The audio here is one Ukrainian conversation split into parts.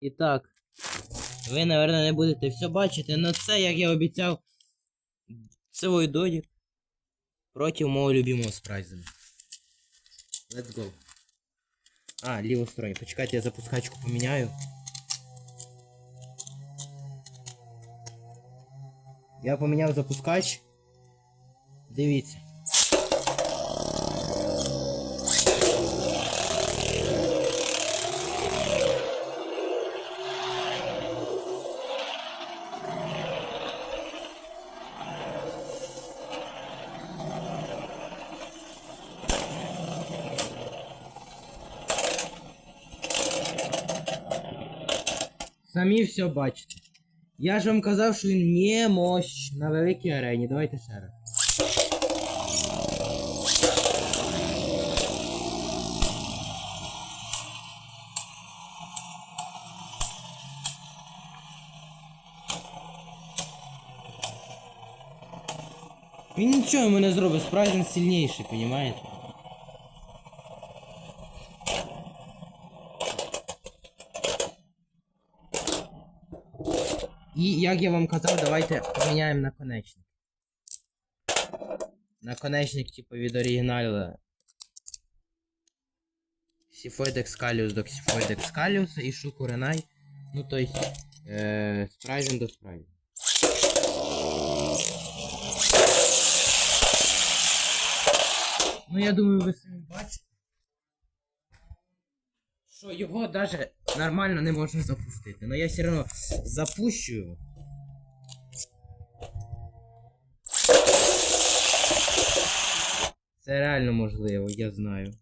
І так, ви, напевно, не будете все бачити, але це, як я обіцяв, сивий додік проти мого любимого спрайзена. Let's go. А, ліву сторону. Почекайте, я запускачку поміняю. Я поміняв запускач. Дивіться. Самі все бачите. Я ж вам казав, що він не мощ на великій арені. Давайте ще раз. Він нічого йому не зробить, справді він сильніший, понімаєте? І як я вам казав, давайте поміняємо наконечник. Наконечник, типу, від оригіналу. Excalius до Сіфоїд Excalius і Шуку Ренай. Ну, то есть, е, спрайзен до спрайзен. Ну, я думаю, ви самі бачите. Що його навіть нормально не можна запустити. Но я все одно запущу його. Це реально можливо, я знаю.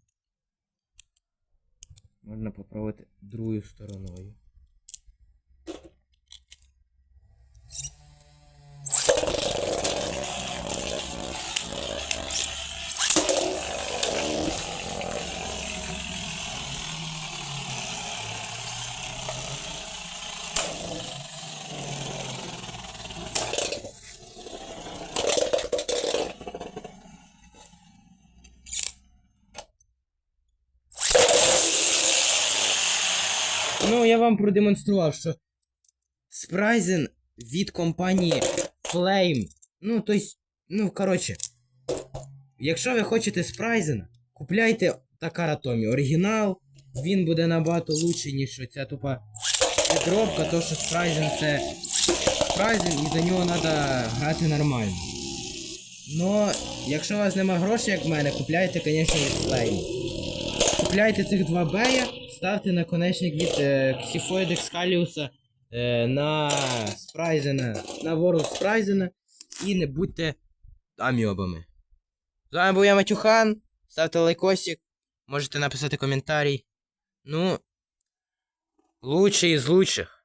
Можна попробувати другою стороною. Ну, я вам продемонстрував, що спрайзен від компанії Flame. Ну, то есть, ну, коротше. Якщо ви хочете спрайзена, купляйте Такаратомі оригінал. Він буде набагато лучший, ніж оця тупа підробка, то що спрайзен це спрайзен і за нього треба грати нормально. Но, якщо у вас нема грошей, як в мене, купляйте, звісно, від Flame. Купляйте цих два бея, ставте наконечник від е, Xiphoid Excalius е, на Спрайзена, на World Спрайзена і не будьте аміобами. З вами був я Матюхан. Ставте лайкосик, можете написати коментарій. Ну, лучший із лучших.